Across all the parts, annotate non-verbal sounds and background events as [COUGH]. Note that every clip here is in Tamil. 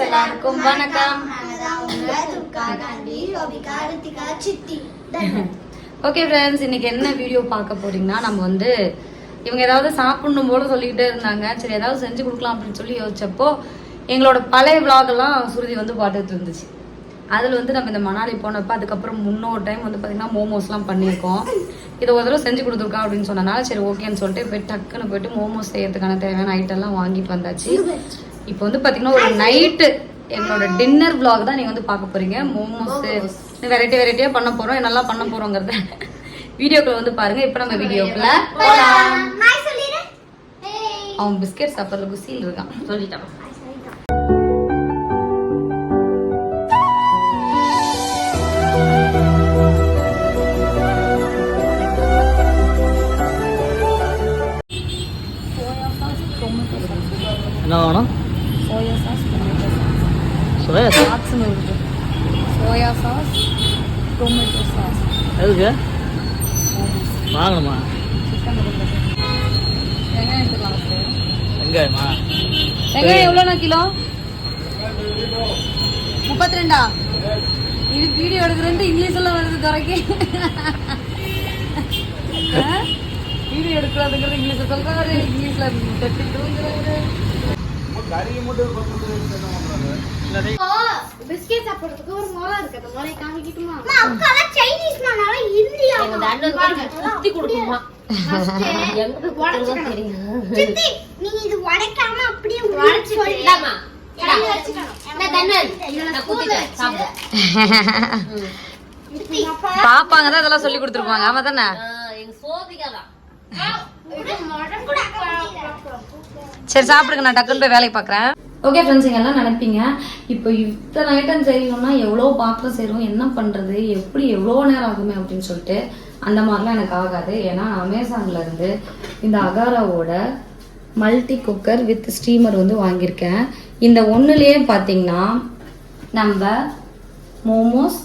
ஃப்ரெண்ட்ஸ் எல்லாருக்கும் வணக்கம். ஓகே ஃப்ரெண்ட்ஸ் இன்னைக்கு என்ன வீடியோ பார்க்க போறீங்கன்னா நம்ம வந்து இவங்க ஏதாவது சாப்பிடணும் போல சொல்லிக்கிட்டே இருந்தாங்க. சரி ஏதாவது செஞ்சு கொடுக்கலாம் அப்படின்னு சொல்லி யோசிச்சப்போ எங்களோட பழைய vlog எல்லாம் சுருதி வந்து பார்த்துட்டு இருந்துச்சு. அதில் வந்து நம்ம இந்த மணாலி போனப்போ அதுக்கப்புறம் முன்னொரு டைம் வந்து பார்த்தீங்கன்னா மோமோஸ்லாம் பண்ணியிருக்கோம். இதை ஒரு தடவை செஞ்சு கொடுத்துருக்கா அப்படின்னு சொன்னனால சரி ஓகேன்னு சொல்லிட்டு போய் டக்குன்னு போயிட்டு மோமோஸ் செய்யறதுக்கான தேவையான ஐட்டம்லாம் வாங்கிட்டு வந்தாச்சு. இப்போ வந்து பார்த்தீங்கன்னா ஒரு நைட்டு எங்களோட டின்னர் vlog தான் நீங்கள் வந்து பார்க்க போறீங்க. மோமோஸ் வெரைட்டி வெரைட்டியாக பண்ண போகிறோம் என்னெல்லாம் பண்ண போகிறோங்கிறத வீடியோக்குள்ள வந்து பாருங்க. இப்போ நம்ம வீடியோக்குள்ள அவன் பிஸ்கெட் சாப்பிட்றது குசியில் இருக்கான். சொல்லிட்டான். என்ன வேணும் soya sauce tomato soya sauce சாட்ஸ்னு இருக்குது சோயா சாஸ் டொமேட்டோ சாஸ் எதுக்கு வாங்கணுமா? வெங்காயம். வெங்காயமா எவ்வளோண்ணா கிலோ? முப்பத்தி ரெண்டா இது வீடியோ எடுக்கிறேன்ட்டு இங்கிலீஷ் எல்லாம் வருது துறைக்கு. வீடியோ எடுக்கிறதுங்கிறது இங்கிலீஷ் சொல்றாரு. இங்கிலீஷ்ல தட்டிட்டுங்கிறாரு பிஸ்கெட் சாப்பிடுறதுக்கு ஒரு முறை இருக்கு. அந்த முறை காமிக்கிட்டுமா? சைனீஸ் நானால இந்தியா சுத்தி கொடுக்குமா [LAUGHS] சித்தி இது உடைக்காம அப்படியே. சாப்பிடு. சித்தி, பாப்பாங்க தான் இதெல்லாம் சொல்லி கொடுத்துருப்பாங்க. ஆமா தானே? எங்க சரி சாப்பிடுங்க. நான் டக்குன்னு போய் வேலையை பார்க்குறேன் ஓகே ஃப்ரெண்ட்ஸ் எல்லாம் நினைப்பீங்க. இப்போ இத்தனை ஐட்டம் செய்யணும்னா எவ்வளோ பாத்திரம் செய்கிறோம் என்ன பண்ணுறது எப்படி எவ்வளோ நேரம் ஆகுமே அப்படின்னு சொல்லிட்டு அந்த மாதிரிலாம் எனக்கு ஆகாது. ஏன்னா அமேசான்லேருந்து இந்த அகாராவோட மல்டி குக்கர் வித் ஸ்டீமர் வந்து வாங்கியிருக்கேன். இந்த ஒன்றுலேயே பார்த்தீங்கன்னா நம்ம மோமோஸ்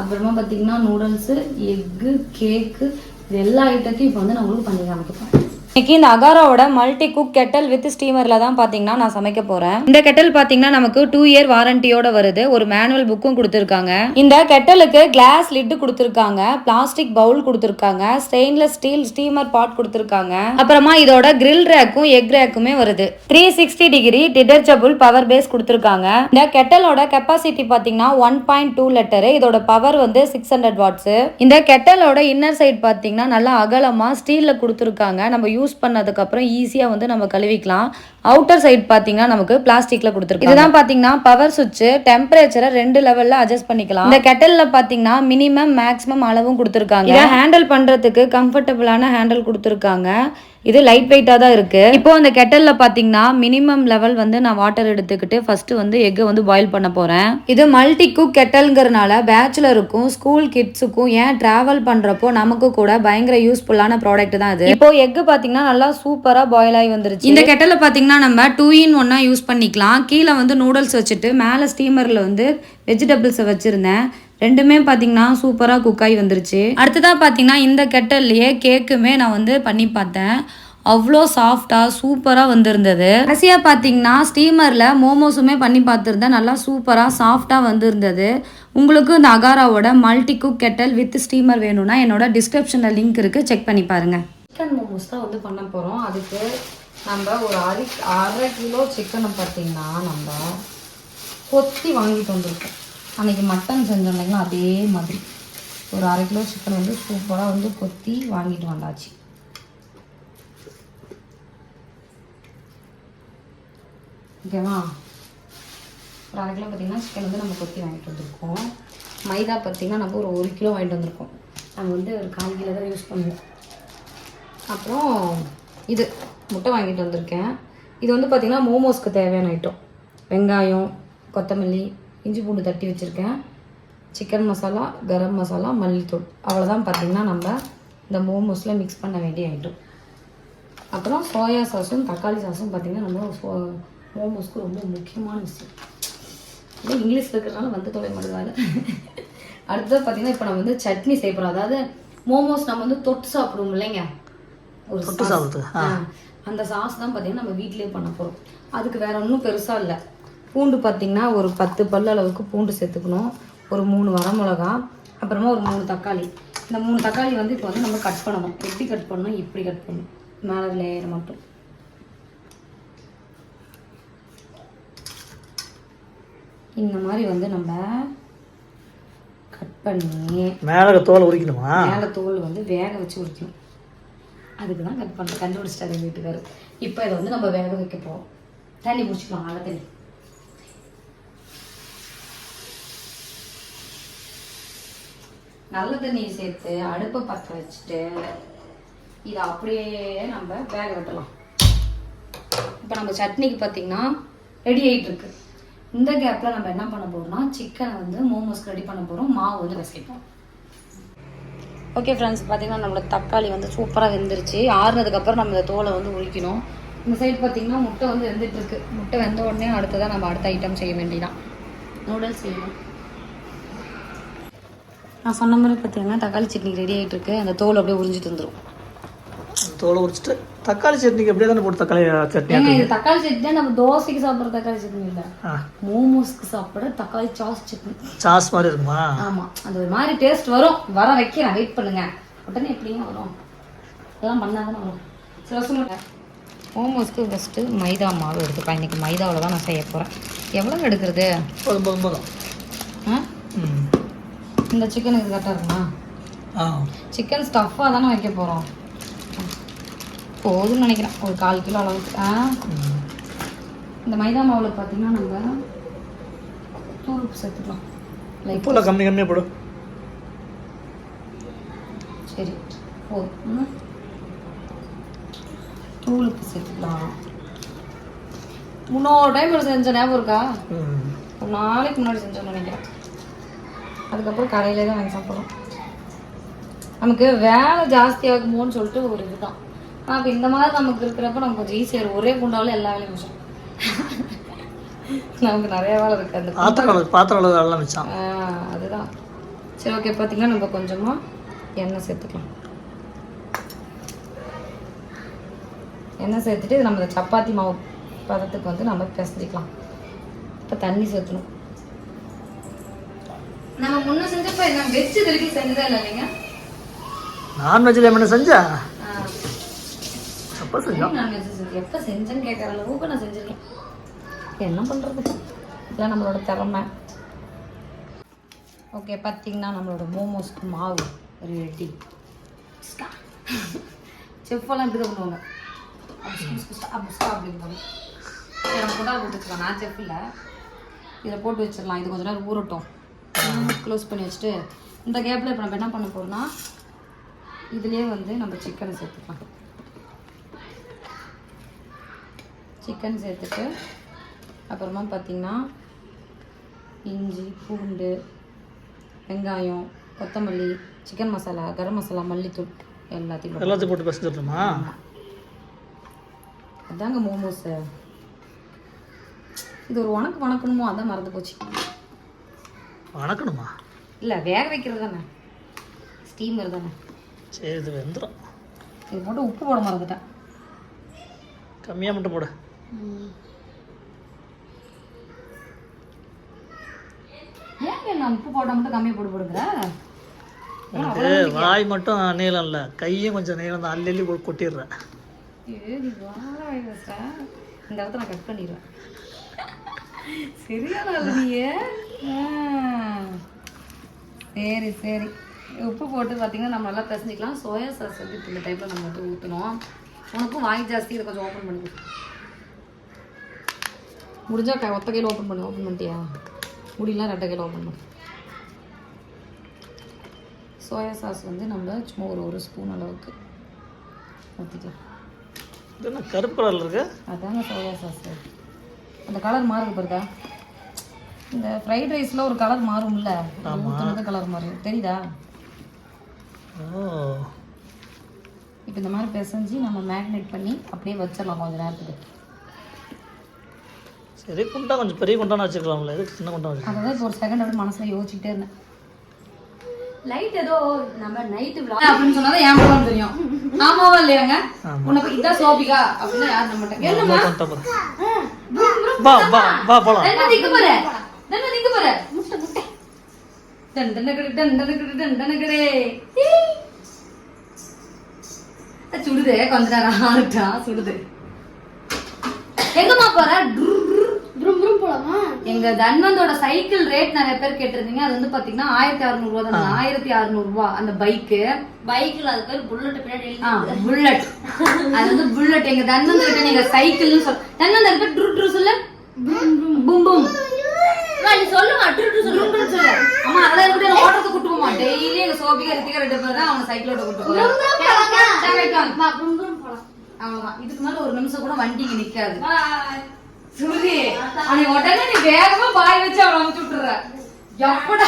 அப்புறமா பார்த்தீங்கன்னா நூடுல்ஸு எக்கு கேக்கு இது எல்லா ஐட்டத்தையும் இப்போ வந்து நான் உங்களுக்கு பண்ணி காமிக்கிறேன் இன்னைக்கு இந்த அகாராவோட மல்டி குக் கெட்டல் வித் ஸ்டீமர்ல தான் பாத்தீங்கன்னா நான் சமைக்க போறேன். இந்த கெட்டல் பாத்தீங்கன்னா நமக்கு டூ இயர் வாரண்டியோட வருது. ஒரு மேனுவல் புக்கும் கொடுத்துருக்காங்க. இந்த கெட்டலுக்கு கிளாஸ் லிட் கொடுத்துருக்காங்க. பிளாஸ்டிக் பவுல் கொடுத்துருக்காங்க. ஸ்டெயின்லெஸ் ஸ்டீல் ஸ்டீமர் பாட் கொடுத்துருக்காங்க. அப்புறமா இதோட கிரில் ரேக்கும் எக் ரேக்குமே வருது. Three sixty degree detachable power base கொடுத்துருக்காங்க. இந்த கெட்டலோட கெப்பாசிட்டி பாத்தீங்கன்னா ஒன் பாயிண்ட் டூ லிட்டரு இதோட பவர் வந்து சிக்ஸ் ஹண்ட்ரட் வாட்ஸ் இந்த கெட்டலோட இன்னர் சைடு பாத்தீங்கன்னா நல்லா அகலமா ஸ்டீல்ல கொடுத்துருக்காங்க. நம்ம யூஸ் பண்ணதுக்கு அப்புறம் ஈஸியா வந்து நம்ம கழுவிக்கலாம். அவுட்டர் சைடு பாத்தீங்கன்னா நமக்கு பிளாஸ்டிக்ல கொடுத்துருக்காங்க. இதுதான் பாத்தீங்கன்னா பவர் சுவிட்ச் டெம்பரேச்சரை ரெண்டு லெவல்ல அட்ஜஸ்ட் பண்ணிக்கலாம். இந்த கெட்டல்ல பாத்தீங்கன்னா மினிமம் மேக்ஸிமம் அளவும் கொடுத்துருக்காங்க. ஹேண்டில் பண்றதுக்கு கம்ஃபர்டபுளான ஹேண்டில் கொடுத்துருக்காங்க. இது லைட் வெயிட்டாக தான் இருக்குது இப்போ அந்த கெட்டலில் பார்த்தீங்கன்னா மினிமம் லெவல் வந்து நான் வாட்டர் எடுத்துக்கிட்டு ஃபஸ்ட்டு வந்து எக்கை வந்து பாயில் பண்ண போகிறேன் இது மல்டி குக் கெட்டலுங்கிறனால பேச்சுலருக்கும் ஸ்கூல் கிட்ஸுக்கும் ஏன் ட்ராவல் பண்ணுறப்போ நமக்கு கூட பயங்கர யூஸ்ஃபுல்லான ப்ராடக்ட் தான் இது. இப்போ எக்கு பார்த்தீங்கன்னா நல்லா சூப்பராக பாயில் ஆகி வந்துருச்சு. இந்த கெட்டலில் பார்த்தீங்கன்னா நம்ம டூ இன் ஒன்னாக யூஸ் பண்ணிக்கலாம். கீழே வந்து நூடுல்ஸ் வச்சுட்டு மேலே ஸ்டீமரில் வந்து வெஜிடபிள்ஸை வச்சுருந்தேன். ரெண்டுமே பார்த்தீங்கன்னா சூப்பராக குக் ஆகி வந்துருச்சு. அடுத்ததாக பார்த்தீங்கன்னா இந்த கெட்டல்லையே கேக்குமே நான் வந்து பண்ணி பார்த்தேன். அவ்வளோ சாஃப்டாக சூப்பராக வந்திருந்தது. கடைசியாக பார்த்தீங்கன்னா ஸ்டீமரில் மோமோஸுமே பண்ணி பார்த்துருந்தேன். நல்லா சூப்பராக சாஃப்டாக வந்திருந்தது. உங்களுக்கு இந்த அகாராவோட multi cook kettle with steamer வேணும்னா என்னோட டிஸ்கிரிப்ஷனில் லிங்க் இருக்குது செக் பண்ணி பாருங்கள் சிக்கன் மோமோஸ் தான் வந்து பண்ண போகிறோம் அதுக்கு நம்ம ஒரு அரை அரை கிலோ சிக்கனை பார்த்தீங்கன்னா நம்ம கொத்தி வாங்கிட்டு வந்திருக்கோம். அன்றைக்கி மட்டன் செஞ்சோம் இல்லைங்களா அதே மாதிரி. ஒரு அரை கிலோ சிக்கன் வந்து சூப்பராக வந்து கொத்தி வாங்கிட்டு வந்தாச்சு. ஓகேவா ஒரு அரை கிலோ பார்த்திங்கன்னா சிக்கன் வந்து நம்ம கொத்தி வாங்கிட்டு வந்திருக்கோம். மைதா பார்த்தீங்கன்னா நம்ம ஒரு ஒரு கிலோ வாங்கிட்டு வந்திருக்கோம். நம்ம வந்து ஒரு கால் கிலோ தான் யூஸ் பண்ணுவோம். அப்புறம் இது முட்டை வாங்கிட்டு வந்திருக்கேன். இது வந்து பார்த்திங்கன்னா மோமோஸ்க்கு தேவையான ஐட்டம் வெங்காயம் கொத்தமல்லி இஞ்சி பூண்டு தட்டி வச்சுருக்கேன். சிக்கன் மசாலா கரம் மசாலா மல்லித்தூள். அவ்வளோதான் பார்த்திங்கன்னா நம்ம இந்த மோமோஸில் மிக்ஸ் பண்ண வேண்டிய ஐட்டம் அப்புறம் சோயா சாஸும் தக்காளி சாஸும் பார்த்திங்கன்னா நம்ம சோ- மோமோஸ்க்கு ரொம்ப முக்கியமான விஷயம். இது இங்கிலீஷில் இருக்கிறதுனால வந்து தொலை மாட்டுவாங்க அடுத்தது பார்த்தீங்கன்னா இப்போ நம்ம வந்து சட்னி செய்ய போகிறோம் அதாவது மோமோஸ் நம்ம வந்து தொட்டு சாப்பிடுவோம் இல்லைங்க? ஒரு தொட்டு. ஆ. அந்த சாஸ் தான் பார்த்தீங்கன்னா நம்ம வீட்லயே பண்ண போகிறோம் அதுக்கு வேற ஒன்றும் பெருசாக இல்லை. பூண்டு பார்த்தீங்கன்னா ஒரு பத்து பல்லு அளவுக்கு பூண்டு சேர்த்துக்கணும். ஒரு மூணு வரமிளகா அப்புறமா ஒரு மூணு தக்காளி. இந்த மூணு தக்காளி வந்து இப்போ வந்து நம்ம கட் பண்ணணும். எப்படி கட் பண்ணணும்? இப்படி கட் பண்ணணும். மேலே லேயர் மட்டும். இந்த மாதிரி வந்து நம்ம கட் பண்ணி மேலே தோலை உரிக்கணுமா? மேலே தோல் வந்து வேக வச்சு உரிக்கணும். அதுக்கு தான் கட் பண்ணுறேன் கண்டுபிடிச்சிட்டாரு எங்கள் வீட்டுக்காரு இப்போ இதை வந்து நம்ம வேக வைக்க போகிறோம் தண்ணி குடிச்சிக்கலாம் நல்ல தண்ணி நல்ல தண்ணியை சேர்த்து அடுப்பை பற்ற வச்சுட்டு இதை அப்படியே நம்ம வேக விட்டலாம். இப்போ நம்ம சட்னிக்கு பார்த்தீங்கன்னா ரெடி ஆகிட்டு இருக்கு. இந்த கேப்பில் நம்ம என்ன பண்ண போறோம்னா சிக்கனை வந்து மோமோஸ்க்கு ரெடி பண்ண போகிறோம் மாவு வந்து வசிப்போம் ஓகே ஃப்ரெண்ட்ஸ் பார்த்தீங்கன்னா நம்மளோட தக்காளி வந்து சூப்பராக வெந்துருச்சு. ஆறுனதுக்கப்புறம் நம்ம இந்த தோலை வந்து உரிக்கணும். இந்த சைடு பார்த்தீங்கன்னா முட்டை வந்து வெந்துட்டு இருக்கு. முட்டை வெந்த உடனே அடுத்ததான் நம்ம அடுத்த ஐட்டம் செய்ய வேண்டியதான் நூடுல்ஸ் செய்யணும். நான் சொன்ன மாதிரி பார்த்தீங்கன்னா தக்காளி சட்னி ரெடி ஆகிட்டு இருக்கு அந்த தோல் அப்படியே உறிஞ்சிட்டு வந்துடும் தோலை உரிச்சிட்டு தக்காளி சட்னிக்கு அப்படியே தானே போட்டு தக்காளி சட்னி தக்காளி சட்னி நம்ம தோசைக்கு சாப்பிட்ற தக்காளி சட்னி இல்லை. ஆ. மோமோஸ்க்கு சாப்பிட்ற தக்காளி சாஸ் சட்னி. சாஸ் மாதிரி இருக்குமா? ஆமா. அது ஒரு மாதிரி டேஸ்ட் வரும். வர வைக்கிறேன் வெயிட் பண்ணுங்க. உடனே எப்படிங்க வரும். எல்லாம் பண்ணாதானே வரும். சில சொல்லுங்க. மோமோஸ்க்கு ஃபஸ்ட்டு மைதா மாவு எடுத்துக்கலாம். இன்னைக்கு மைதாவில் தான் நான் செய்ய போகிறேன் எவ்வளோ எடுக்கிறது? போதும் போதும் போதும். ஆ? ம். இந்த சிக்கன் இது கரெக்டாக இருக்குமா? ஆ. சிக்கன் ஸ்டஃப்பாக தானே வைக்க போகிறோம் போதும்னு நினைக்கிறேன். ஒரு கால் கிலோ அளவுக்கு. ஆ. இந்த மைதா மாவில் பார்த்தீங்கன்னா நம்ம தூள் சேர்த்துக்கலாம். லைக் உப்புல கம்மி கம்மியாக போடு. சரி போதும். தூள் உப்பு சேர்த்துக்கலாம். முன்னோரு டைம் செஞ்ச ஞாபகம் இருக்கா? ஒரு நாளைக்கு முன்னாடி செஞ்சோம்னு நினைக்கிறேன். அதுக்கப்புறம் கடையிலே தான் வாங்கி சாப்பிட்றோம் நமக்கு வேலை ஜாஸ்தியாகுமோன்னு சொல்லிட்டு ஒரு இதுதான். இப்போ இந்த மாதிரி நமக்கு இருக்கிறப்ப நமக்கு கொஞ்சம் ஈஸியாக இருக்கும். ஒரே குண்டாவில் எல்லா வேலையும் மிச்சம் நமக்கு நிறைய வேலை இருக்கு. அந்த பாத்திரம் பாத்திரம் அதுதான். சரி ஓகே பார்த்தீங்கன்னா நம்ம கொஞ்சமாக எண்ணெய் சேர்த்துக்கலாம். எண்ணெய் சேர்த்துட்டு இது நம்ம சப்பாத்தி மாவு பதத்துக்கு வந்து நம்ம பிசைஞ்சிக்கலாம். இப்போ தண்ணி சேர்த்தணும். நம்ம முன்ன செஞ்சப்ப என்ன வெஜ் இது வரைக்கும் செஞ்சதே இல்லை இல்லைங்க. நான்வெஜ்ல என்ன செஞ்சா? அப்போ செஞ்சோம். நான்வெஜ் செஞ்சு? எப்போ செஞ்சேன்னு கேட்குற அளவுக்கு நான் செஞ்சிருக்கேன். என்ன பண்ணுறது இதெல்லாம் நம்மளோட திறமை. ஓகே பார்த்தீங்கன்னா நம்மளோட மோமோஸ்க்கு மாவு ரெடி செஃப்பெல்லாம் இப்படி தான் பண்ணுவாங்க. அப்படின்னு கொண்டாந்து போட்டு வச்சுக்கலாம் நான் செஃப் இல்லை. இதில் போட்டு வச்சிடலாம். இது கொஞ்ச நேரம் ஊறட்டும். க்ளோஸ் பண்ணி வச்சுட்டு இந்த கேப்பில் இப்போ நம்ம என்ன பண்ண போகிறோம்னா இதுலேயே வந்து நம்ம சிக்கனை சேர்த்துக்கலாம். சிக்கன் சேர்த்துட்டு அப்புறமா பார்த்தீங்கன்னா இஞ்சி பூண்டு வெங்காயம் கொத்தமல்லி சிக்கன் மசாலா கரம் மசாலா மல்லித்தூள் எல்லாத்தையும் எல்லாத்தையும் போட்டு பசஞ்சிடணுமா அதாங்க மோமோஸு. இது ஒரு உனக்கு வணக்கணுமோ அதான் மறந்து போச்சு. வணக்கணுமா? இல்லை வேக வைக்கிறது தானே. ஸ்டீமர் தானே. சரி இது வெந்துடும் இது போட்டு உப்பு போட மறந்துட்டேன். கம்மியாக மட்டும் போடு. ஏன் நான் உப்பு போட்டால் மட்டும் கம்மியாக போட்டு போடுங்கிற உனக்கு வாய் மட்டும் நீளம் இல்லை. கையும் கொஞ்சம் நீளம் தான். அள்ளி போட்டு கொட்டிடுறேன். இந்த இடத்த நான் கட் பண்ணிடுவேன். ஆ. சரி சரி. உப்பு போட்டு பார்த்தீங்கன்னா நம்ம நல்லா பிசைஞ்சிக்கலாம். சோயா சாஸ் வந்து இப்போ இந்த டைப்பில் நம்ம வந்து ஊற்றணும் உனக்கும் வாய் ஜாஸ்தி இதை கொஞ்சம் ஓப்பன் பண்ணி. முடிஞ்சா க ஒத்த கையில் ஓப்பன் பண்ணு ஓப்பன் பண்ணிட்டியா? முடியலாம் ரெட்டை கையில் ஓப்பன் பண்ணு. சோயா சாஸ் வந்து நம்ம சும்மா ஒரு ஒரு ஸ்பூன் அளவுக்கு ஊற்றிக்கலாம் கருப்பு கலரில் இருக்கு? அதாங்க சோயா சாஸ். அந்த கலர் மாறுது பாருதா இந்த ஃப்ரைட் ரைஸில் ஒரு கலர் மாறும்ல? ஊற்றுனது கலர் மாறும் தெரியுதா? ஓ. இப்போ இந்த மாதிரி பிசைஞ்சு நம்ம மேக்னேட் பண்ணி அப்படியே வச்சிடலாம் கொஞ்ச நேரத்துக்கு. சரி குண்டா கொஞ்சம் பெரிய குண்டான வச்சுக்கலாம்ல எதுக்கு சின்ன குண்டா வச்சுக்கலாம் அதான் இப்போ ஒரு செகண்ட் அப்படி மனசில் யோசிச்சுட்டே இருந்தேன். லைட் ஏதோ நம்ம நைட்டு அப்படின்னு சொன்னாதான் என் படம் தெரியும். ஆமாவா இல்லையாங்க? உனக்கு இதான் சோபிகா அப்படின்னா யார் நம்ம மாட்டேன் குண்டா பாரு. வா வா வா போலாம். என்ன போற என்ன நிக்க போற. முட்டை முட்டை டன் டன் கடை டன் டன் கடை டன் டன் கடை அது சுடுது கொஞ்ச நேரம் ஆறுட்டா சுடுது. எங்கம்மா போற. புரும் புரும் போலாமா? எங்க தன்வந்தோட சைக்கிள் ரேட் நிறைய பேர் கேட்டிருந்தீங்க. அது வந்து பாத்தீங்கன்னா ஆயிரத்தி அறுநூறு ரூபா தான் ஆயிரத்தி அறுநூறு ரூபா அந்த பைக்கு பைக்ல அது பேர் புல்லட் பின்னாடி புல்லட் அது வந்து புல்லட் எங்க தன்வந்த் கிட்ட நீங்க சைக்கிள்னு சொல் தன்வந்த் பேர் ட்ரு ட்ரு சொல்லு. பும் பும். நீ சொல்லுமா சொல்லு. அம்மா அதெல்லாம் நான் ஓட்டத்துக்கு கூட்டு போமா டெய்லி எங்க சோபிகா ரித்திகா ரெண்டு பேர் தான் அவங்க சைக்கிளோட கூட்டு இதுக்கு மேல ஒரு நிமிஷம் கூட வண்டி இங்க நிக்காது. சுருதி அவனை உடனே நீ வேகமா பாய் வச்சு அவனை அமுச்சு விட்டுற எப்படா?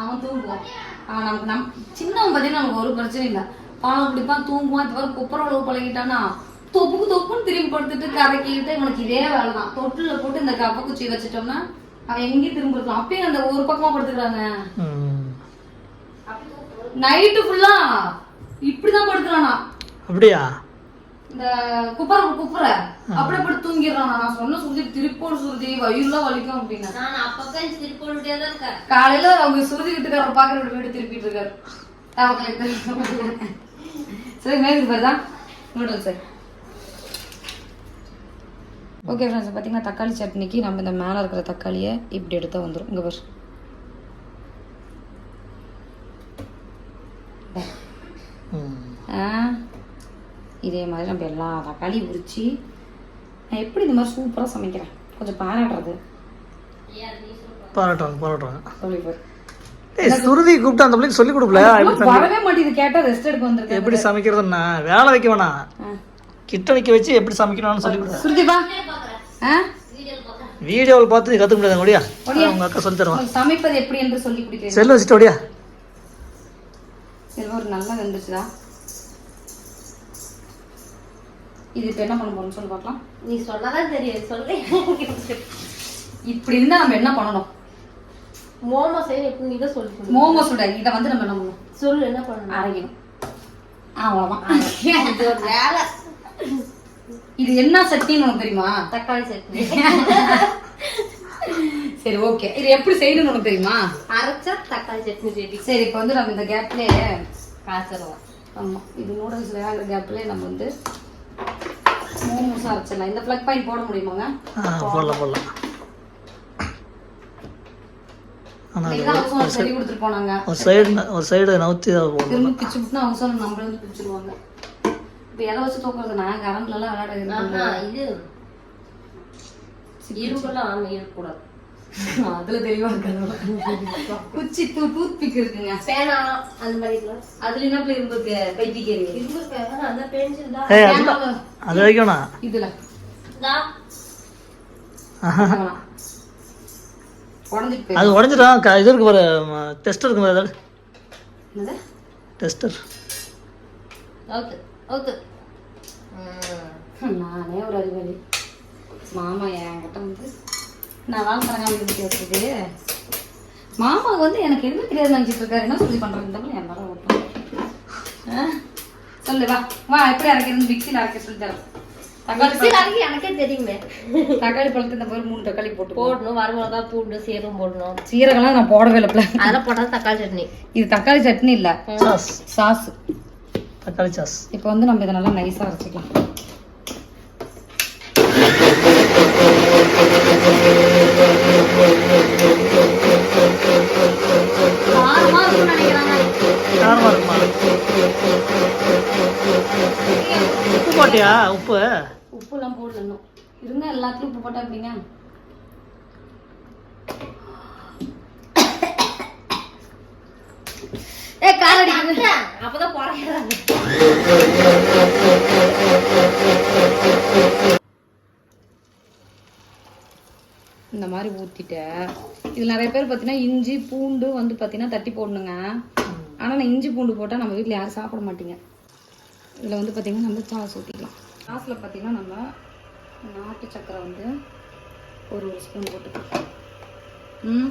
அவன் தூங்குவான். அவன் நமக்கு நம் சின்னவன் பார்த்தீங்கன்னா நமக்கு ஒரு பிரச்சனை இல்லை. பாலம் குடிப்பான் தூங்குவான். இது வரை குப்புற அளவு பழகிட்டானா? தொப்புக்கு தொப்புன்னு திரும்பி படுத்துட்டு கரைக்கிட்டு இவனுக்கு இதே வேலை தான் தொட்டில போட்டு இந்த கப்ப குச்சி வச்சுட்டோம்னா அவன் எங்கேயும் திரும்ப இருக்கலாம். அப்பயும் அந்த ஒரு பக்கமா படுத்துக்கிறாங்க. நைட்டு ஃபுல்லா இப்படிதான் படுக்கிறானா. அப்படியா? இந்த குப்புற குப்புற. அப்படியே படுத்து தூங்கிடுறானா. நான் சொன்ன சுருதி திருப்போடு சுருதி வயிறுலாம் வலிக்கும் அப்படின்னா. நான் அப்பப்ப திருப்பி போட்டுட்டே தான் இருக்கேன். காலையில அவங்க சுருதி வீட்டுக்காரர் பாக்குற வீடு திருப்பிட்டு இருக்காரு. சரி மேற்கு பாருதான் நூடுல்ஸ் சார். ஓகே ஃப்ரெண்ட்ஸ் பார்த்தீங்கன்னா தக்காளி சட்னிக்கு நம்ம இந்த மேலே இருக்கிற தக்காளியை இப்படி எடுத்தா வந்துடும் இங்கே பாரு. இதே மாதிரி நம்ம எல்லா தக்காளியும் உரிச்சு நான் எப்படி இந்த மாதிரி சூப்பராக சமைக்கிறேன்? கொஞ்சம் பாராட்டுறது. பாராட்டுவாங்க பாராட்டுவாங்க. சொல்லிப்பாரு சுருதி கூப்பிட்டு அந்த பிள்ளைக்கு சொல்லி கொடுக்கல. வரவே மாட்டேங்குது கேட்டா ரெஸ்ட் எடுக்க வந்திருக்கேன். எப்படி சமைக்கிறதுன்னா வேலை வைக்க வேணாம். கிட்ட நிக்க வச்சு எப்படி சமைக்கணும்னு சொல்லி கொடு சுருதி வா. ஆ? வீடியோவில் பார்த்து நீ கற்றுக்க முடியாது ஒடியா உங்க அக்கா சொல்லி தருவான் சமைப்பது எப்படி என்று சொல்லி கொடுக்கிறேன். செல்லு வச்சுட்டு ஒடியா சில்வர் நல்லா வெந்துச்சுதா இது இப்போ என்ன பண்ண சொல்லி பார்க்கலாம். நீ சொன்னாதான் தெரியும். சொல்லு. இப்படி இருந்தா நம்ம என்ன பண்ணணும்? மோமோ செய்ய எப்படி சொல்லி சொல்லு. மோமோ சுட இதை வந்து நம்ம என்ன பண்ணணும்? சொல்லு என்ன பண்ணணும்? அரைக்கணும். அவ்வளோதான் இது ஒரு வேலை. இது என்ன சட்னின்னு உனக்கு தெரியுமா? தக்காளி சட்னி. சரி ஓகே இது எப்படி செய்யணும்னு உனக்கு தெரியுமா? அரைச்சா தக்காளி சட்னி ரெடி சரி இப்போ வந்து நம்ம இந்த கேப்லேயே காய்ச்சலாம் ஆமாம் இது நூடுல்ஸ் வேகிற கேப்லேயே நம்ம வந்து மோமோஸ் அரைச்சிடலாம். இந்த ப்ளக் பாயிண்ட் போட முடியுமாங்க? போடலாம் போடலாம். ஒரு சைடு ஒரு சைடு நவுத்தி தான் போடணும். திரும்ப பிச்சு விட்டுனா அவங்க சொல்ல நம்மள வந்து பிடிச்சிருவாங்க இப்போ எதை வச்சு தூக்குறது நான் கரண்ட்ல எல்லாம் விளையாட இது இரும்பெல்லாம் இருக்கக்கூடாது. [LAUGHS] அதுல தெளிவா இருக்காது குச்சி டூ டூத் பிக் இருக்குங்க. பேனா அந்த மாதிரி அதுல என்ன பேர் இருக்கு பைத்தியக்கேரி? இரும்பு பேனா அந்த பென்சில் தான். அது வைக்கணும் இதுல. அது உடஞ்சிடும் இது இருக்கு பாரு டெஸ்டர் இருக்கு டெஸ்டர் அவுத்து ம். நானே ஒரு அறிவாளி மாமா என்கிட்ட வந்து நான் வாழ் தரங்காம இருந்து வச்சுட்டு மாமா வந்து எனக்கு எதுவும் தெரியாது நினைச்சிட்டு இருக்காரு. என்ன சொல்லி பண்றது? இந்த மாதிரி என் மேல ஓட்டம். சொல்லு வா. வா எப்படி அரைக்கிறது மிக்சியில் அரைக்க சொல்லி தரேன். தக்காளி எனக்கே தெரியுமே. தக்காளி பழத்தை இந்த மாதிரி மூணு தக்காளி போட்டு போடணும் வரமிளகா பூண்டு சீரகம் போடணும். சீரகம்லாம் நான் போடவே இல்லை. அதெல்லாம் போட்டா தக்காளி சட்னி. இது தக்காளி சட்னி இல்லை. Sauce sauce. தக்காளி சாஸ். இப்போ வந்து நம்ம இதை நல்லா நைஸாக அரைச்சிக்கலாம். உப்பு போட்டியா? உப்பு? உப்புலாம் போடல இன்னும். இருங்க எல்லாத்துலயும் உப்பு போட்டா எப்படிங்க? ஏ கால் அடிக்குது. அப்பதான் போறாங்க இந்த மாதிரி ஊற்றிட்டேன் இதில் நிறைய பேர் பார்த்தீங்கன்னா இஞ்சி பூண்டு வந்து பார்த்தீங்கன்னா தட்டி போடணுங்க. ஆனால் நான் இஞ்சி பூண்டு போட்டால் நம்ம வீட்டில் யாரும் சாப்பிட மாட்டீங்க. இதில் வந்து பார்த்தீங்கன்னா நம்ம சாஸ் ஊற்றிக்கலாம் சாஸில் பார்த்தீங்கன்னா நம்ம நாட்டு சக்கரை வந்து ஒரு ஒரு ஸ்பூன் போட்டுக்கலாம். ம்?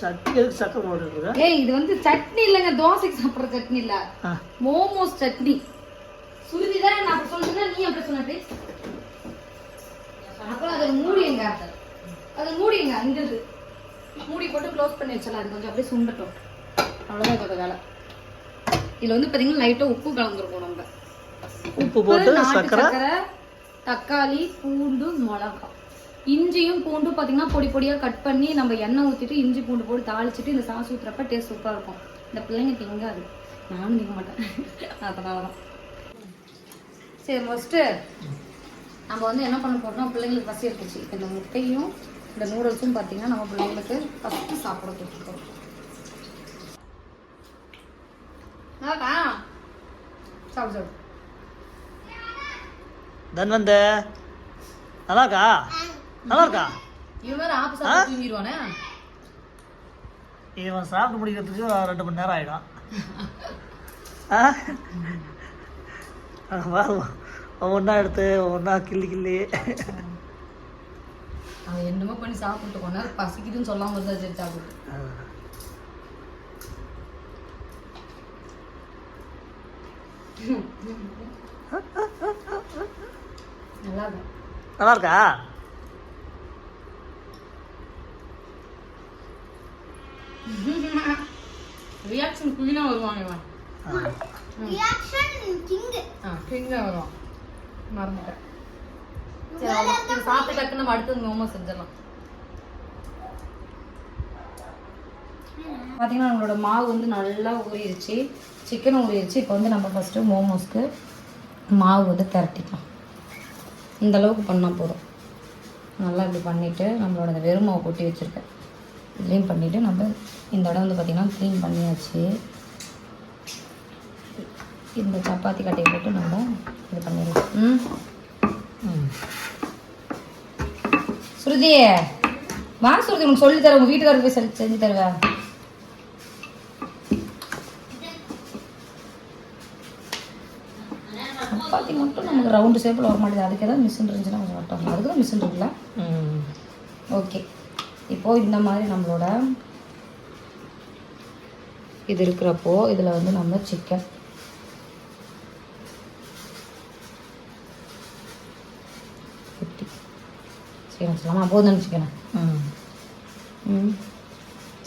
சட்னி சக்கரை ஏய் இது வந்து சட்னி இல்லைங்க. தோசைக்கு சாப்பிட்ற சட்னி இல்லை. மோமோஸ் சட்னி. சுருதி தான் நான் அப்படி சொல்லுன்னா நீ அப்படி சொன்னது அப்புறம் அதை மூடிங்க அதை மூடிங்க இருக்கு மூடி போட்டு க்ளோஸ் பண்ணி வச்சிடலாம். அது கொஞ்சம் அப்படியே சுண்டட்டும். அவ்வளோதான் இதோட வேலை. இதுல வந்து பாத்தீங்கன்னா லைட்டா உப்பு கலந்துருக்கும் நம்ம உப்பு போட்டு சர்க்கரை. சக்கரை தக்காளி பூண்டு மிளகாய். இஞ்சியும் பூண்டு பார்த்தீங்கன்னா பொடி பொடியாக கட் பண்ணி நம்ம எண்ணெய் ஊற்றிட்டு இஞ்சி பூண்டு போட்டு தாளிச்சிட்டு இந்த சாஸ் ஊற்றுறப்ப டேஸ்ட் சூப்பராக இருக்கும். இந்த பிள்ளைங்க திங்காது. நானும் திங்க மாட்டேன். [LAUGHS] அதனால தான் சரி ஃபஸ்ட்டு நம்ம வந்து என்ன பண்ண போறோம்னா பிள்ளைங்களுக்கு பசி இப்போ இந்த முட்டையும் இந்த நூடுல்ஸும் பார்த்தீங்கன்னா நம்ம பிள்ளைங்களுக்கு ஃபஸ்ட்டு சாப்பிட கொடுத்துருக்கோம். நல்லாக்கா சாப்பிடு சாப்பிடு. தன் வந்த. நல்லா இருக்கா நல்லா இருக்கா இவன் ஆப்பு சாப்பிட்டு தூங்கிடுவானே இவன் சாப்பிட்டு முடிக்கிறதுக்கு ரெண்டு மணி நேரம் ஆகிடும் ஒவ்வொன்றா எடுத்து ஒவ்வொன்றா கிள்ளி கிள்ளி. அவன் என்னமோ பண்ணி சாப்பிட்டு கொஞ்ச நேரம் பசிக்குதுன்னு சொல்லாம இருந்தா சரி சாப்பிட்டு நல்லா இருக்கும் நல்லா இருக்கா ரியாக்ஷன் குயினா வருவாங்க இவன் ரியாக்ஷன் கிங் ஆ குயினா வருவான். மறந்துட்டேன். சரி சாப்பிட்டு டக்குன்னு நம்ம அடுத்தது மோமோ செஞ்சிடலாம். பார்த்தீங்கன்னா நம்மளோட மாவு வந்து நல்லா ஊறிடுச்சு சிக்கன் ஊறிடுச்சு இப்போ வந்து நம்ம ஃபஸ்ட்டு மோமோஸ்க்கு மாவு வந்து திரட்டிக்கலாம். இந்த அளவுக்கு பண்ணால் போதும். நல்லா இப்படி பண்ணிவிட்டு நம்மளோட இந்த வெறும் மாவு கொட்டி வச்சுருக்கேன் இதுலேயும் பண்ணிவிட்டு நம்ம இந்த இடம் வந்து பார்த்திங்கன்னா க்ளீன் பண்ணியாச்சு. இந்த சப்பாத்தி கட்டையை போட்டு நம்ம இது பண்ணிடலாம். ம்? ம். ஸ்ருதி வா ஸ்ருதி உனக்கு சொல்லி தரேன். உங்க வீட்டுக்காரருக்கு போய் செஞ்சு தருவேன் சப்பாத்தி மட்டும் நமக்கு ரவுண்டு ஷேப்பில் வர மாட்டேங்குது அதுக்கு ஏதாவது மிஷின் இருந்துச்சுன்னா கொஞ்சம் வட்டம் அதுக்கு தான் மிஷின் இருக்குல்ல? ஓகே இப்போது இந்த மாதிரி நம்மளோட இது இருக்கிறப்போ இதில் வந்து நம்ம சிக்கன் சிக்கன் வச்சுக்கலாமா போதும் சிக்கனை? ம்.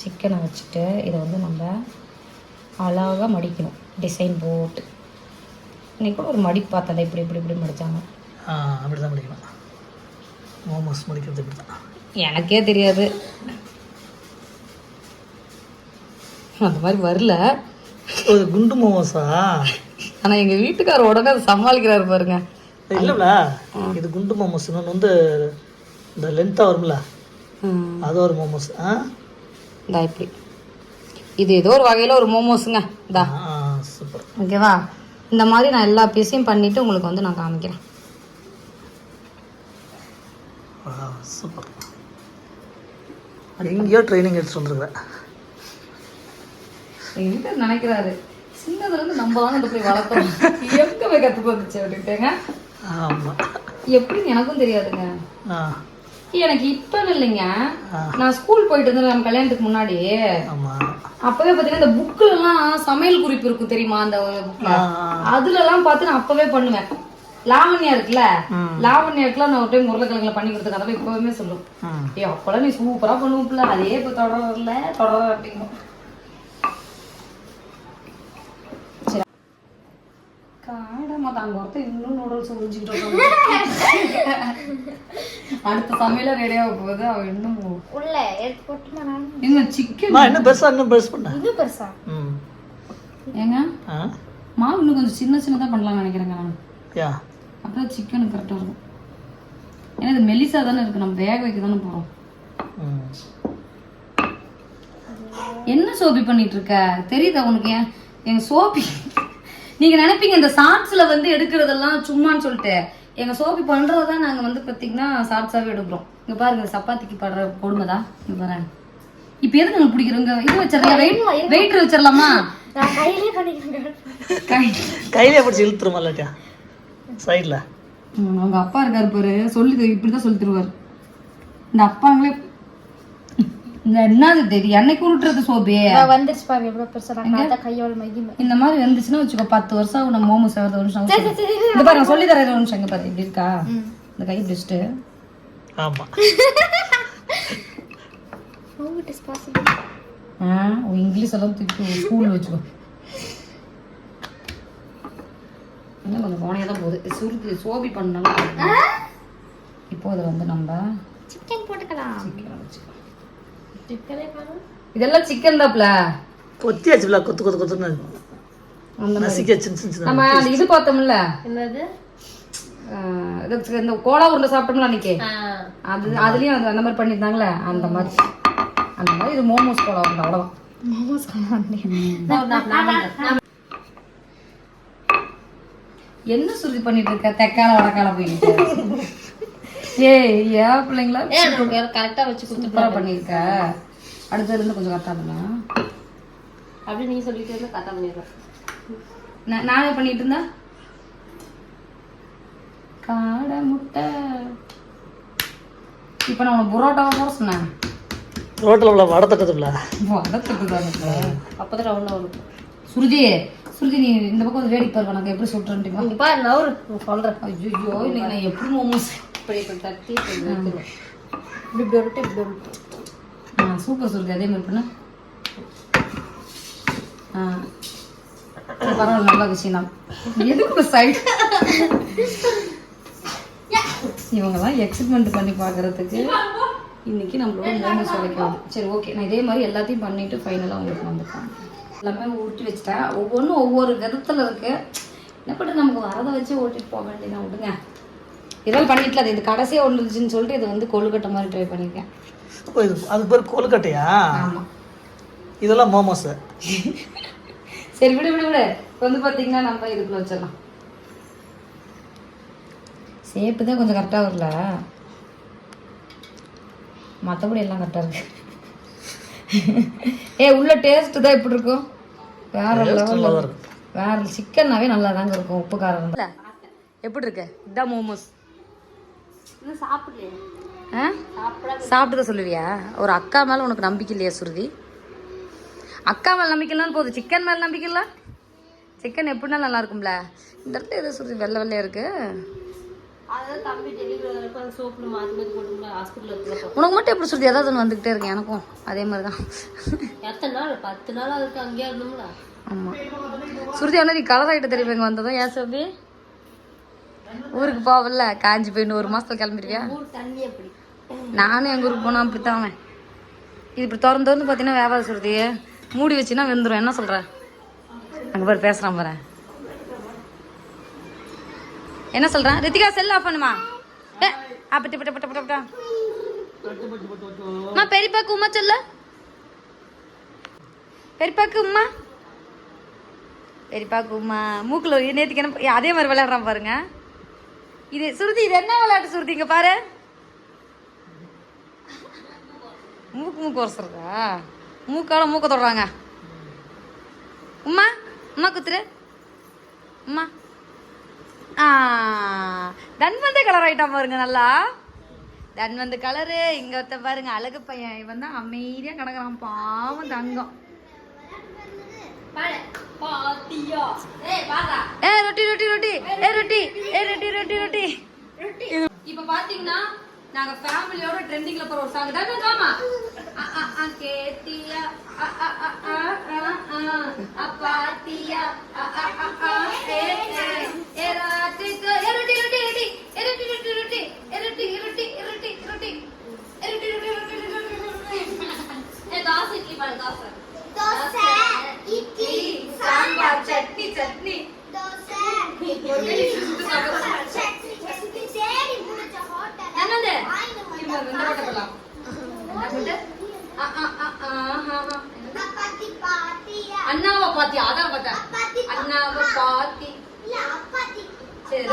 சிக்கனை வச்சுட்டு இதை வந்து நம்ம அழகாக மடிக்கணும். டிசைன் போட்டு. இன்னைக்கு கூட ஒரு மடிப்பு பார்த்ததை இப்படி இப்படி இப்படி மடித்தாங்க அப்படி தான் முடிக்கணும். மோமோஸ் முடிக்கிறது இப்படி தான் எனக்கே தெரியாது. அந்த மாதிரி வரல. ஒரு குண்டு மோமோஸா? ஆனால் எங்கள் வீட்டுக்கார உடனே சமாளிக்கிறாரு பாருங்க. இல்லைல்ல இது குண்டு மோமோஸ். இன்னொன்று வந்து இந்த லென்த்தாக வரும்ல? அது ஒரு மோமோஸ் ஆ? இந்தா இப்படி. இது ஏதோ ஒரு வகையில் ஒரு மோமோஸுங்க இந்தா. சூப்பர் ஓகேவா இந்த மாதிரி நான் எல்லா பீஸையும் பண்ணிவிட்டு உங்களுக்கு வந்து நான் காமிக்கிறேன். சூப்பர் எங்கேயோ ட்ரைனிங் எடுத்துட்டு வந்துருக்குறேன். வீட்டுக்கு நினைக்கிறாரு. சின்னதுலேருந்து நம்ம தான் கொண்டு போய் வளர்த்தோம் எங்கே போய் கற்றுக்கு வந்துச்சு அப்படின்ட்டுங்க ஆமாம் எப்படின்னு எனக்கும் தெரியாதுங்க. ஆ. எனக்கு இப்போ இல்லைங்க. நான் ஸ்கூல் போயிட்டு இருந்தேன் நம்ம கல்யாணத்துக்கு முன்னாடி. அப்பவே பார்த்தீங்கன்னா இந்த புக்குல எல்லாம் சமையல் குறிப்பு இருக்கும் தெரியுமா அந்த புக்ல அதுல எல்லாம் பார்த்து நான் அப்பவே பண்ணுவேன். லாவண்யா இருக்குல்ல. லாவண்யாக்குலாம் நான் ஒரு டைம் உருளைக்கிழங்குல பண்ணி கொடுத்த கதை இப்பவுமே சொல்லும். ஏ அப்பெல்லாம் நீ சூப்பரா பண்ணுவோம்ல அதே இப்போ தொடரல தொடர அப்படிங்கும் சரி காடமா தாங்க ஒருத்தர் இன்னும் நூடுல்ஸ் உறிஞ்சிக்கிட்டு. அடுத்த சமையல ரெடியாக போகுது அவ இன்னும் உள்ள எடுத்து போட்டுமா நான் எங்க சிக்கன் நான் இன்னும் பெருசாக இன்னும் பெருசு பண்ணேன் இன்னும் பெருசா? ம். ஏங்க? ஆ? மாவு இன்னும் கொஞ்சம் சின்ன சின்னதாக பண்ணலாம்னு நினைக்கிறேங்க நான். யா? அப்புறம் சிக்கன் கரெக்டாக இருக்கும். ஏன்னா இது மெலிசா தானே இருக்கு நம்ம வேக வைக்க தானே போகிறோம் என்ன சோபி பண்ணிட்டு இருக்க? தெரியுதா உனக்கு? ஏன் எங்க சோபி நீங்க நினைப்பீங்க இந்த ஷார்ட்ஸ்ல வந்து எடுக்கிறதெல்லாம் சும்மான்னு சொல்லிட்டு. எங்க சோபி பண்றதான் நாங்க வந்து பாத்தீங்கன்னா ஷார்ட்ஸாவே எடுக்கிறோம். இங்க பாருங்க சப்பாத்திக்கு படுற கொடுமைதான். இங்க பாருங்க. இப்ப எதுக்கு உங்களுக்கு பிடிக்கிறோம் இங்க இது வச்சிடலாம். வெயிட் வெயிட் வச்சிடலாமா? கையிலே பிடிச்சி இழுத்துருமா இல்லாட்டியா? சைடில் அவங்க அப்பா இருக்காரு பாரு. சொல்லி இப்படிதான் சொல்லி தருவார். இந்த அப்பாங்களே இந்த என்னது தெரியும் என்னைக்கு உருட்டுறது சோபி. வந்துருச்சு பாருங்க எவ்வளவு பெருசா நான் கையோட மகிமை இந்த மாதிரி வந்துச்சுன்னா வச்சுக்கோ பத்து வருஷம் ஆகும் நம்ம மோமோஸ் ஆகுது ஒரு நிமிஷம் பாருங்க சொல்லி தர ஒரு நிமிஷம் இங்க பாரு இப்படி இருக்கா? இந்த கை பிடிச்சிட்டு ஆமா. [LAUGHS] How it is possible? ஆ உன் இங்கிலீஷ் எல்லாம் திருப்பி ஸ்கூலில் வச்சுக்கோ. இன்னும் கொஞ்சம் போனையாக தான் போகுது சுருதி சோபி பண்ணாலும் இப்போ அதில் வந்து நம்ம Chicken போட்டுக்கலாம். சிக்கன் வச்சுக்கலாம் இதெல்லாம் சிக்கன் தாப்ல. கொத்தியாச்சுல கொத்து கொத்து கொத்துன்னு. அந்த நசிக்க சின்ன நம்ம அந்த இது பார்த்தோம்ல. என்னது? இந்த கோலா உருண்டை சாப்பிட்டோம்ல அன்னைக்கு. அது அதுலயும் அது அந்த மாதிரி பண்ணியிருந்தாங்களே அந்த மாதிரி. அந்த மாதிரி இது மோமோஸ் கோலா உருண்டை அவ்வளோதான் மோமோஸ். என்ன சுருதி பண்ணிட்டு இருக்க? தெக்கால வடக்கால போயிட்டு. ஏய் ஏன் பிள்ளைங்களா? ஏன் நமக்கு கரெக்டா வச்சு கொடுத்து சூப்பரா பண்ணியிருக்க. அடுத்தது இருந்து கொஞ்சம் கரெக்டாக பண்ணா. அப்படி நீ சொல்லிட்டு இருந்தா பண்ணிடுறேன். நான் நானே பண்ணிட்டு இருந்தா? காடை முட்டை. இப்போ நான் உனக்கு புரோட்டாவை போட சொன்னேன். ரோட்டில் உள்ள வடை தட்டதுல வதத்துக்கு தானே அப்பதான் ரவுண்டா வரும் சுருதி சுருதி நீ இந்த பக்கம் வேடிக்கை பாருங்க எனக்கு எப்படி இங்க பாரு நவரு நான் சொல்றேன். ஐயோ இன்னைக்கு நான் எப்படி மோமோஸ்? இப்படி இப்படி தட்டி இப்படி இப்படி இப்படி விட்டு இப்படி விட்டு. ஆ சூப்பர் சுருதி அதே மாதிரி பண்ணு. ஆ. பரவாயில்ல நல்ல விஷயம் தான். எதுக்கு சைட் இவங்கெல்லாம் எக்ஸைட்மெண்ட் பண்ணி பார்க்கறதுக்கு இன்னைக்கு நம்மளோட மோமோஸ் உடைக்கும் சரி ஓகே நான் இதே மாதிரி எல்லாத்தையும் பண்ணிட்டு ஃபைனலாக உங்களுக்கு வந்துருக்காங்க எல்லாமே ஊட்டி வச்சுட்டேன். ஒவ்வொன்றும் ஒவ்வொரு விதத்தில் இருக்கு. என்ன பண்ணுறது நமக்கு வரதை வச்சு ஓட்டிட்டு போக வேண்டியதான் விடுங்க. இதெல்லாம் பண்ணிட்டல அது இது கடைசியாக ஒன்று இருந்துச்சுன்னு சொல்லிட்டு இது வந்து கொழுக்கட்டை மாதிரி ட்ரை பண்ணியிருக்கேன் ஓ, இது அது பேர் கொழுக்கட்டையா? ஆமாம் இதெல்லாம் மோமோஸ் சரி விடு விடு விடு. இப்போ வந்து பார்த்தீங்கன்னா நம்ம இதுக்குள்ள வச்சிடலாம். சேப்பு தான் கொஞ்சம் கரெக்டாக வரல மற்றபடி எல்லாம் கரெக்டாக இருக்கு. ஏ உள்ள டேஸ்ட் தான் எப்படி இருக்கும். வேற லெவலில் வேற சிக்கன்னாவே நல்லா தாங்க இருக்கும் உப்பு காரம் எப்படி இருக்கு? இதான் மோமோஸ் ஆ? சாப்பிட்டு தான் சொல்லுவியா? ஒரு அக்கா மேலே உனக்கு நம்பிக்கை இல்லையா சுருதி? அக்கா மேலே நம்பிக்கை இல்லைன்னு போதும் சிக்கன் மேலே நம்பிக்கை இல்லை? சிக்கன் எப்படின்னா நல்லா இருக்கும்ல. இந்த இடத்துல எது சுருதி? வெள்ளை வெள்ளையா இருக்கு. உனக்கு மட்டும் எப்படி சுருதி? ஏதாவது ஒன்று வந்துக்கிட்டே இருக்கு எனக்கும். அதே மாதிரி தான் எத்தனை நாள்? பத்து நாள் அதுக்கு அங்கேயே இருந்தோம்ல. ஆமாம் சுருதி ஆனால் நீ கலர் ஆகிட்ட தெரியும்? இங்கே வந்ததும். ஏன் சுருதி? ஊருக்கு போவல காஞ்சி போயின்னு ஒரு மாசத்துல கிளம்பிடுவியா நானும் எங்கள் ஊருக்கு போனால் அப்படி தான் இது இப்படி திறந்து திறந்து பார்த்தீங்கன்னா வேவாது சுருதி மூடி வச்சுன்னா வெந்துடும் என்ன சொல்கிற அங்கே பாரு பேசுகிறான் பாரு. என்ன சொல்கிறான் ரித்திகா செல் ஆஃப் பண்ணுமா? ஏ அப்படி பட்ட பட்ட பட்ட பட்டா அம்மா பெரியப்பாக்கு உமா சொல்ல. பெரியப்பாக்கு உமா? பெரியப்பாக்கு உமா. மூக்கில் நேற்றுக்கு என்ன அதே மாதிரி விளையாடுறான் பாருங்க. இது சுருதி இது என்ன விளையாட்டு சுருதி? இங்கே பாரு. மூக்கு மூக்கு உரசுறதா? மூக்கால மூக்க தொடுறாங்க. உம்மா உம்மா குத்துரு. உம்மா. ஆ தன்வந்த கலர் ஆயிட்டான் பாருங்க நல்லா. தன்வந்த கலரு இங்க ஒருத்த பாருங்க அழகு பையன். இவன் தான் அமைதியா கிடக்குறான். பாவம் தங்கம். ஏ ரொட்டி ரொட்டி ரொட்டி ஏ ரொட்டி ஏ ரொட்டி ரொட்டி ரொட்டி இப்ப பாத்தீங்கன்னா நாங்க ஃபேமிலியோட ட்ரெண்டிங்ல போற ஒரு சாங் தான் காமா அ, அ, அ, கேட்டியா அ, அ, அ, அ, அ, அ, அ, பாத்தியா அ, அ, அ, அ, ஏ, ஏ, ஏ, ராத்திரிக்கு, ஏ, ரொட்டி, ரொட்டி, ரொட்டி, ஏ, ரொட்டி, ரொட்டி, ரொட்டி, ஏ, ரொட்டி, ரொட்டி, ரொட்டி, ரொட்டி, ஏ, ரொட்டி, ரொட்டி, ரொட்டி, ரொட்டி, ரொட்டி. ஏ, தோசை இட்லி சாம்பார் சட்னி சட்னி. தோசை. சட்னி சட்னி தேடி முடிச்ச ஹோட்டல். என்னது? திரும்ப இந்த ரோட்டை போலாம் என்னது அ, ஆ, ஆ, ஆ. அப்பாத்தி பாத்தியா? அண்ணாவை பாத்தி அதான் பார்த்தேன் அப்பாத்தி அண்ணாவை பாத்தி. இல்ல அப்பாத்தி. சரி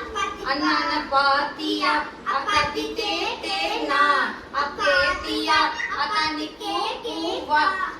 அப்பாத்தி அண்ணான பாத்தியா? அக்காத்தி கேட்டேனா அப்பேத்தியா அக்கானி கேட்டேவா எரோட்டி எரோட்டி எரோட்டி எரோட்டி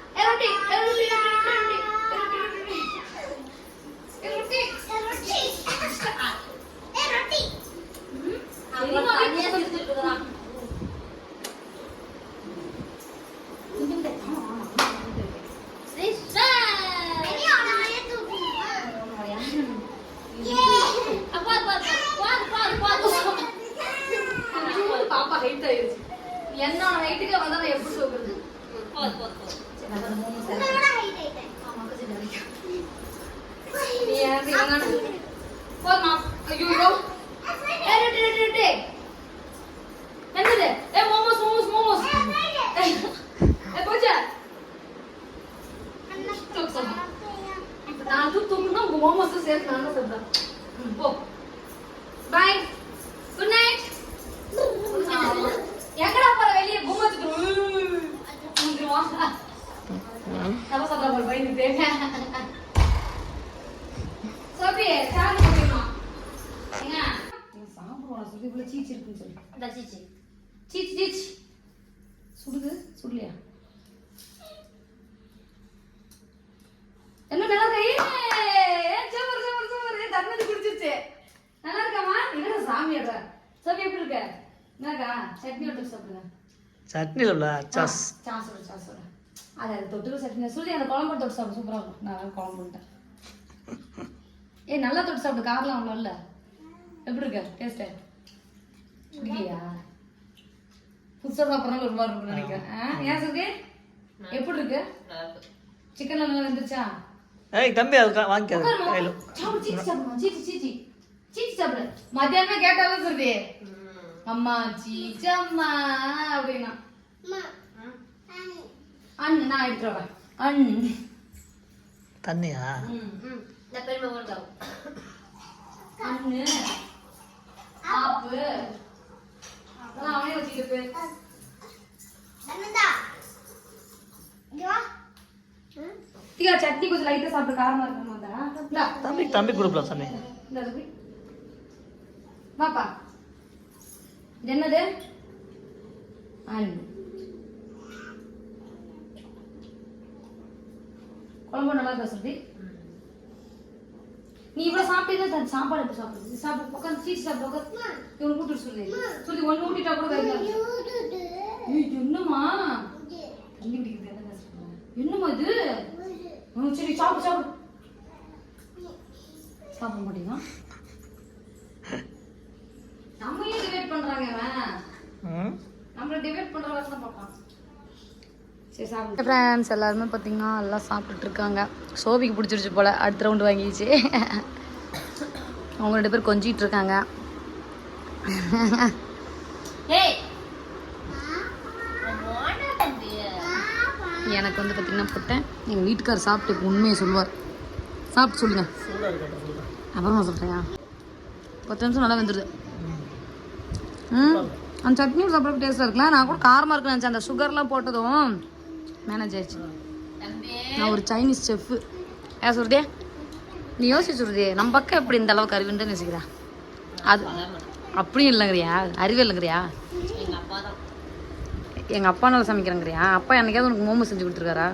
என்னோட ஹைட்டுக்கு வந்தா எப்படி சொல்றது போதும் போதும் போதும் சரி நான் அந்த மோமோஸ் உங்களோட height ஆயிட்டேன். ஆமா கொஞ்சம் நினைக்கிறேன் நீ எனக்கு எங்கன்னு போதுமா ஐயோ ஐயோ ஏய் ரெடி ரெடி ரெடி என்னது ஏ மோமோஸ் மோமோஸ் மோமோஸ் ஏய் போச்சா தூக்கு சொல்லு. இப்ப நான் தூக்கு தூக்குனா உங்க மோமோஸ் சேர்த்து நான் தான் சொல்றேன் ம், போ பாய் குட் நைட் எங்கடா போற வெளியே பூமாச்சுக்கு நம்ம சொல்ற ஒரு பயந்துட்டு சோபி சார் முடியுமா என்ன சாப்பிடுவோம் சொல்லி இவ்வளவு சீச்சு இருக்குன்னு சொல்லி இந்த சீச்சி சீச்சு சீச்சு சுடுது சுடலையா என்ன நல்லா இருக்கா சூப்பர் சூப்பர் சூப்பர் தண்ணி குடிச்சிருச்சு நல்லா இருக்காமா என்ன சாமி அட சோபி எப்படி இருக்க என்னக்கா சட்னி விட்டு சாப்பிடுங்க சட்னியில் உள்ள சாஸ். சாசோட சாசோட அது அது தொட்டுக்க சட்னி சொல்லி அந்த குழம்பு தொட்டு சாப்பிடு. சூப்பராக இருக்கும். நான் குழம்புட்டேன் ஏய் நல்லா தொட்டு சாப்பிடு. காரெலாம் அவ்வளோ இல்லை. எப்படி இருக்க? டேஸ்ட்டு பிடிக்கலையா புதுசாக சாப்பிட்றனால ஒரு மாதிரி இருக்கும்னு நினைக்கிறேன். ஏன் சொல்லி எப்படி இருக்கு? சிக்கன் நல்லா வந்துருச்சா ஏய் தம்பி அது வாங்கிக்காது. கையில். சீச்சி சாப்பிடுமா சீச்சி சீச்சி. சீச்சி சாப்பிடு. மத்தியானமே கேட்டாலும் சொல்லுது அம்மா சீச்சி அம்மா அப்படின்னா. அண்ணு நான் எடுத்துட்டு வரேன். அண்ணு. தண்ணியா? அண்ணு. ஆப்பு. அவனே வச்சுக்கிட்டு போய். தீயா சட்னி கொஞ்சம் லைட்டா சாப்பிட்டு காரமா இருக்கணும் தம்பி தம்பி தம்பி. வாப்பா. இது என்னது? அண்ணு. குழம்பு நல்லா இருக்கா சொல்லி நீ இவ்வளவு சாப்பிட்டே தான் சாப்பாடு எப்படி சாப்பிடுறது? சாப்பிட்டு உட்காந்து சீச்சு சாப்பிட்டு உட்காந்து இவனு கூட்டிட்டு சொல்லி சொல்லி ஒன்று ஊட்டிட்டா கூட என்னம்மா? இது. தண்ணி சொல்றாங்க? என்னம்மா இது? சரி சாப்பிடு சாப்பிடு. சாப்பிட மாட்டீங்களா நம்ம ஏன் டிவைட் பண்றாங்க அவன் நம்மள டிவைட் பண்ற தான் பார்ப்பான். சாப்பிடு ஃப்ரெண்ட்ஸ் எல்லாருமே பார்த்தீங்கன்னா எல்லாம் சாப்பிட்டுட்டு இருக்காங்க. சோபிக்கு பிடிச்சிருச்சு போல. அடுத்த ரவுண்டு வாங்கிடுச்சு [LAUGHS] அவங்க ரெண்டு பேர் கொஞ்சிட்டு இருக்காங்க. எனக்கு வந்து பார்த்தீங்கன்னா போட்டேன் எங்கள் வீட்டுக்கார் சாப்பிட்டு இப்ப உண்மையை சொல்லுவார். சாப்பிட்டு சொல்லுங்கள் அப்புறமா சொல்றியா பத்து நிமிஷம் நல்லா வெந்துடுது ம்? அந்த சட்னி சாப்பிட டேஸ்ட்டாக இருக்கலாம் நான் கூட காரமாக இருக்குன்னு நினச்சேன். அந்த சுகர்லாம் போட்டதும். மேனேஜ் ஆயிடுச்சு தம்பி. நான் ஒரு சைனீஸ் செஃப்பு ஏ சொல்றதே நீ யோசிச்சு சொல்றதே நம்ம பக்கம் எப்படி இந்த அளவுக்கு அறிவுன்னு நினைச்சுக்கிறேன் அது அப்படியும் இல்லைங்கிறியா? அறிவே இல்லைங்கிறியா? எங்க அப்பா தான். எங்கள் அப்பா நல்லா சமைக்கிறேங்கிறியா? அப்பா என்னைக்காவது உனக்கு மோமோ செஞ்சு கொடுத்துருக்காரா?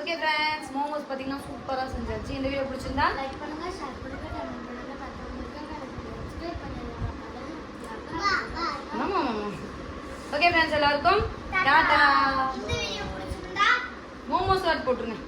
ஓகே [LAUGHS] ஃப்ரெண்ட்ஸ் மோமோஸ் பார்த்தீங்கன்னா சூப்பராக செஞ்சாச்சு. இந்த வீடியோ பிடிச்சிருந்தா லைக் பண்ணுங்க ஷேர் பண்ணுங்க கமெண்ட் பண்ணுங்க மற்றவங்களுக்கு சப்ஸ்கிரைப் பண்ணுங்க ஆமாம் ஆமாம். ஓகே ஃப்ரெண்ட்ஸ் எல்லாருக்கும் டாடா. மோமோஸ் ஆட் போட்டுருங்க.